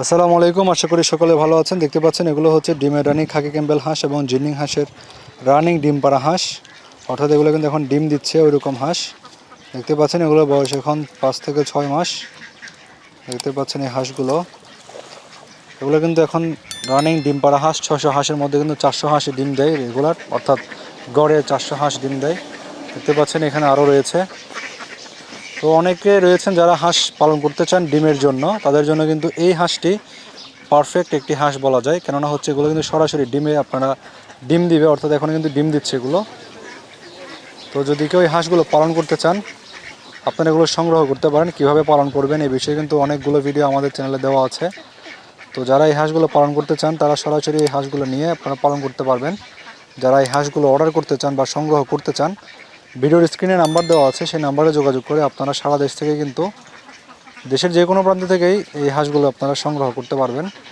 আসসালামু আলাইকুম, আশা করি সকলে ভালো আছেন। দেখতে পাচ্ছেন, এগুলো হচ্ছে ডিমের রানিং খাকি ক্যাম্বেল হাঁস এবং জিনিং হাঁসের রানিং ডিম পাড়া হাঁস। অর্থাৎ এগুলো কিন্তু এখন ডিম দিচ্ছে ওইরকম হাঁস। দেখতে পাচ্ছেন, এগুলো বয়স এখন পাঁচ থেকে ছয় মাস। দেখতে পাচ্ছেন এই হাঁসগুলো। এগুলো কিন্তু এখন রানিং ডিম পাড়া হাঁস ছশো হাঁসের মধ্যে কিন্তু চারশো হাঁসে ডিম দেয় রেগুলার। অর্থাৎ গড়ে চারশো হাঁস ডিম দেয়। দেখতে পাচ্ছেন, এখানে আরও রয়েছে। তো অনেকে রয়েছেন যারা হাঁস পালন করতে চান ডিমের জন্য। তাদের জন্য কিন্তু এই হাঁসটি পারফেক্ট একটি হাঁস বলা যায়। কেননা হচ্ছে এগুলো কিন্তু সরাসরি ডিমে আপনারা ডিম দিবে, অর্থাৎ এখন কিন্তু ডিম দিচ্ছে এগুলো। তো যদি কেউ এই হাঁসগুলো পালন করতে চান, আপনারা এগুলো সংগ্রহ করতে পারেন, কীভাবে পালন করবেন এই বিষয়ে কিন্তু অনেকগুলো ভিডিও আমাদের চ্যানেলে দেওয়া আছে। তো যারা এই হাঁসগুলো পালন করতে চান, তারা সরাসরি এই হাঁসগুলো নিয়ে আপনারা পালন করতে পারবেন। যারা এই হাঁসগুলো অর্ডার করতে চান বা সংগ্রহ করতে চান ভিডিওর স্ক্রিনে নাম্বার দেওয়া আছে, সেই নাম্বারে যোগাযোগ করে আপনারা সারা দেশ থেকে কিন্তু দেশের যে কোনো প্রান্ত থেকেই এই হাঁসগুলো আপনারা সংগ্রহ করতে পারবেন।